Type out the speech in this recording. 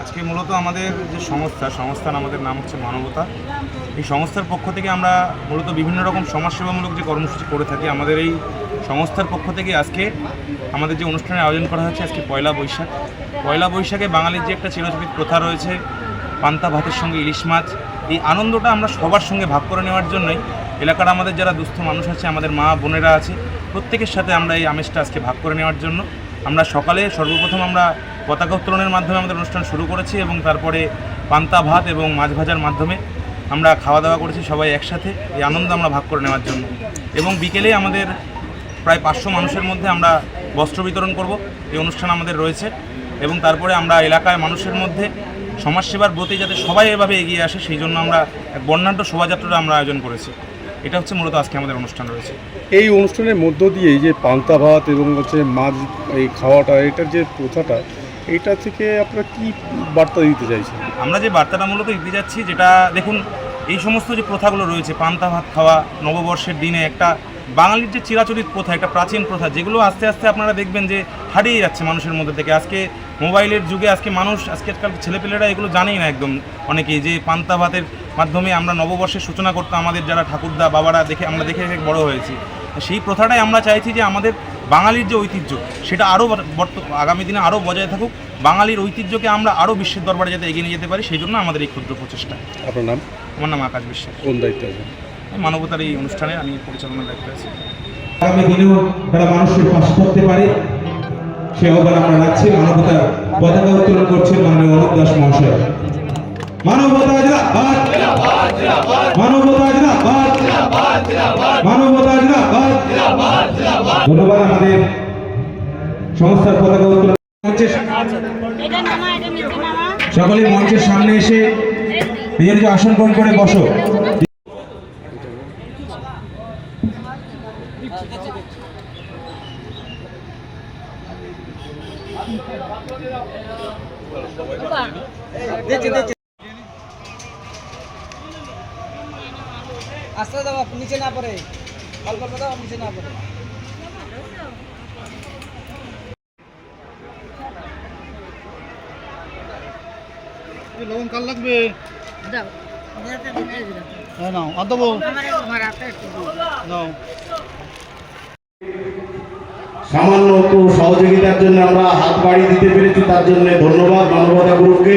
আজকে মূলত আমাদের যে সংস্থা, সংস্থার আমাদের নাম হচ্ছে মানবতা। এই সংস্থার পক্ষ থেকে আমরা মূলত বিভিন্ন রকম সমাজসেবামূলক যে কর্মসূচি করে থাকি, আমাদের এই সংস্থার পক্ষ থেকে আজকে আমাদের যে অনুষ্ঠানের আয়োজন করা হয়েছে আজকে পয়লা বৈশাখ। পয়লা বৈশাখে বাঙালির যে একটা চিরচরিত প্রথা রয়েছে, পান্তা ভাতের সঙ্গে ইলিশ মাছ। এই আনন্দটা আমরা সবার সঙ্গে ভাগ করে নেওয়ার জন্যই এলাকার আমাদের যারা দুস্থ মানুষ আছে, আমাদের মা বোনেরা আছে, প্রত্যেকের সাথে আমরা এই আমেজটা আজকে ভাগ করে নেওয়ার জন্য। আমরা সকালে সর্বপ্রথম আমরা পতাকা উত্তোলনের মাধ্যমে আমাদের অনুষ্ঠান শুরু করেছি এবং তারপরে পান্তা ভাত এবং মাছ ভাজার মাধ্যমে আমরা খাওয়া দাওয়া করেছি সবাই একসাথে। এই আনন্দ আমরা ভাগ করে নেওয়ার জন্য। এবং বিকেলে আমাদের প্রায় পাঁচশো মানুষের মধ্যে আমরা বস্ত্র বিতরণ করব। এই অনুষ্ঠান আমাদের রয়েছে। এবং তারপরে আমরা এলাকায় মানুষের মধ্যে সমাজসেবার প্রতি যাতে সবাই এভাবে এগিয়ে আসে, সেই জন্য আমরা এক বর্ণাঢ্য শোভাযাত্রাটা আমরা আয়োজন করেছি। এটা হচ্ছে মূলত আজকে আমাদের অনুষ্ঠান রয়েছে। এই অনুষ্ঠানের মধ্য দিয়ে যে পান্তা ভাত এবং হচ্ছে মাছ, এই খাওয়াটা, এটার যে প্রথাটা এইটা থেকে আপনারা কি বার্তা দিতে চাইছেন? আমরা যে বার্তাটা মূলত দিতে যাচ্ছি, যেটা দেখুন, এই সমস্ত যে প্রথাগুলো রয়েছে, পান্তা ভাত খাওয়া, নববর্ষের দিনে একটা বাঙালির যে চিরাচরিত প্রথা, একটা প্রাচীন প্রথা, যেগুলো আস্তে আস্তে আপনারা দেখবেন যে হারিয়ে যাচ্ছে মানুষের মধ্যে থেকে। আজকে মোবাইলের যুগে, আজকে মানুষ, আজকের ছেলেপেলেরা এগুলো জানেই না একদম অনেকেই, যে পান্তা ভাতের মাধ্যমে আমরা নববর্ষের সূচনা করতাম, আমাদের যারা ঠাকুরদা, বাবারা দেখে, আমরা দেখে বড় হয়েছি। সেই প্রথাটাই আমরা চাইছি যে আমাদের বাঙালির যে ঐতিহ্য সেটা আরও বর্ত আগামী দিনে আরও বজায় থাকুক। বাঙালির ঐতিহ্যকে আমরা আরও বিশ্বের দরবারে যাতে এগিয়ে নিয়ে যেতে পারি সেই জন্য আমাদের এই ক্ষুদ্র প্রচেষ্টা। আপনার নাম? আমার নাম আকাশ বিশ্বাস। কোন দায়িত্বে আমি মানবতার এই অনুষ্ঠানে আমি পরিচালনার দায়িত্বে আছি। আগামী দিনেও তারা মানুষের পাশে থাকতে পারে সে আহ্বান আমরা রাখছি। মানবতার পতাকা উত্তোলন করছেন মাননীয় অনুপ দাস মহাশয়। মানবতা মানবতা ধন্যবাদ আমাদের সংস্থার পতাকা উত্তোলন সকলে মঞ্চের সামনে এসে নিজের আসন গ্রহণ করে বসো। আস্তে দাও নিচে না পড়ে। অল্প দাও নিচে না পড়ে। নাও আর দেবো। নাও। সামান্য একটু সহযোগিতার জন্য আমরা হাত বাড়িয়ে দিতে পেরেছি তার জন্য ধন্যবাদ মানবতা গ্রুপকে